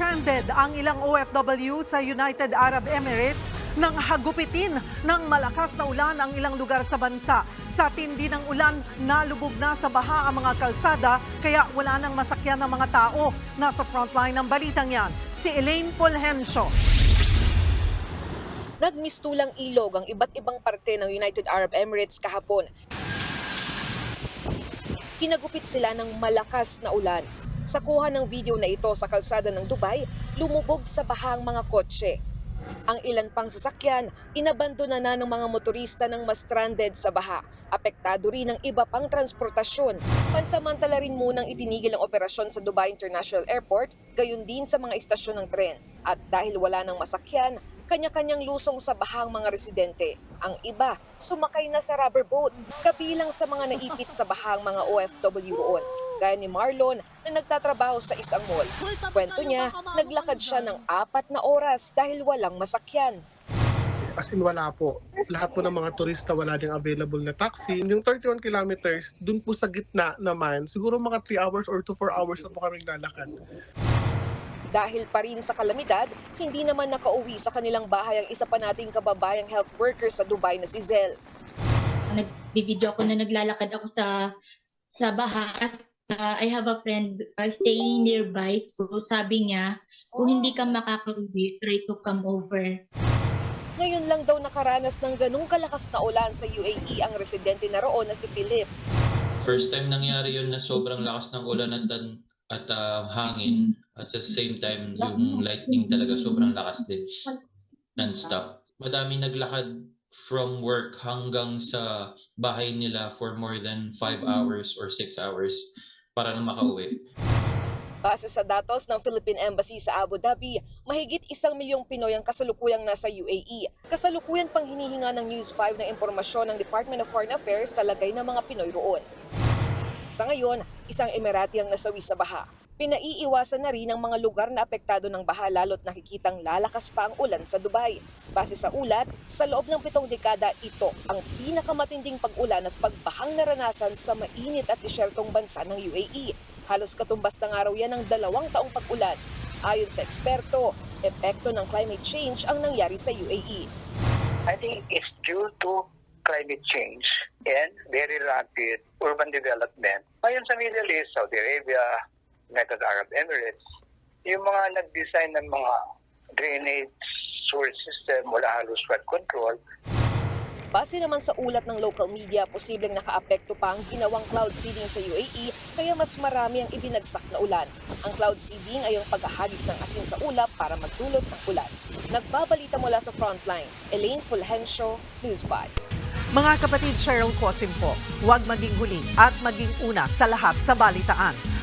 stranded ang ilang OFW sa United Arab Emirates nang hagupitin ng malakas na ulan ang ilang lugar sa bansa. Sa tindi ng ulan, nalubog na sa baha ang mga kalsada kaya wala nang masakyan ng mga tao. Nasa frontline ng balitang yan, si Elaine Fulgencio. Nagmistulang ilog ang iba't ibang parte ng United Arab Emirates kahapon. Kinagupit sila ng malakas na ulan. Sa kuha ng video na ito sa kalsada ng Dubai, lumubog sa bahang mga kotse. Ang ilan pang sasakyan, inabandona na ng mga motorista ng mas stranded sa baha. Apektado rin ang iba pang transportasyon. Pansamantala rin munang itinigil ang operasyon sa Dubai International Airport, gayon din sa mga istasyon ng tren. At dahil wala ng masakyan, kanya-kanyang lusong sa bahang mga residente. Ang iba, sumakay na sa rubber boat, kabilang sa mga naipit sa bahang mga OFW roon. Gaya ni Marlon na nagtatrabaho sa isang mall. Kwento niya, naglakad siya ng apat na oras dahil walang masakyan. As in wala po. Lahat po ng mga turista wala ding available na taxi. Yung 31 kilometers, dun po sa gitna naman, siguro mga 3 hours or to 4 hours na po kaming lalakad. Dahil pa rin sa kalamidad, hindi naman nakauwi sa kanilang bahay ang isa pa nating kababayang health worker sa Dubai na si Zel. Nagbibideo ako na naglalakad ako sa sa baha. Uh, I have a friend uh, staying nearby. So sabi niya, kung hindi ka makakauwi, try to come over. Ngayon lang daw nakaranas ng ganong kalakas na ulan sa UAE ang residente na roon na si Philip. First time nangyari yun na sobrang lakas ng ulan at, at ah, hangin. At sa same time, yung lightning talaga sobrang lakas din. Non-stop. Madami naglakad from work hanggang sa bahay nila for more than 5 hours or 6 hours para na makauwi. Base sa datos ng Philippine Embassy sa Abu Dhabi, mahigit isang milyong Pinoy ang kasalukuyang nasa UAE. Kasalukuyan pang hinihinga ng News 5 ng impormasyon ng Department of Foreign Affairs sa lagay ng mga Pinoy roon. Sa ngayon, isang Emirati ang nasawi sa baha. Pinaiiwasan na rin ang mga lugar na apektado ng baha lalo't nakikitang lalakas pa ang ulan sa Dubai. Base sa ulat, sa loob ng pitong dekada ito ang pinakamatinding pag-ulan at pagbahang naranasan sa mainit at isyertong bansa ng UAE. Halos katumbas ng araw yan ng dalawang taong pag-ulan. Ayon sa eksperto, epekto ng climate change ang nangyari sa. UAE. I think it's due to climate change and very rapid urban development. Ngayon sa Middle East, Saudi Arabia, United Arab Emirates, yung mga nag-design ng mga drainage sewer system wala halos flood control, Base naman sa ulat ng local media, posibleng nakaapekto pa ang ginawang cloud seeding sa UAE kaya mas marami ang ibinagsak na ulan. Ang cloud seeding ay ang paghahagis ng asin sa ulap para magdulot ng ulan. Nagbabalita mula sa frontline, Elaine Fulgencio, News 5. Mga kapatid Cheryl Cosim po, huwag maging huli at maging una sa lahat sa balitaan.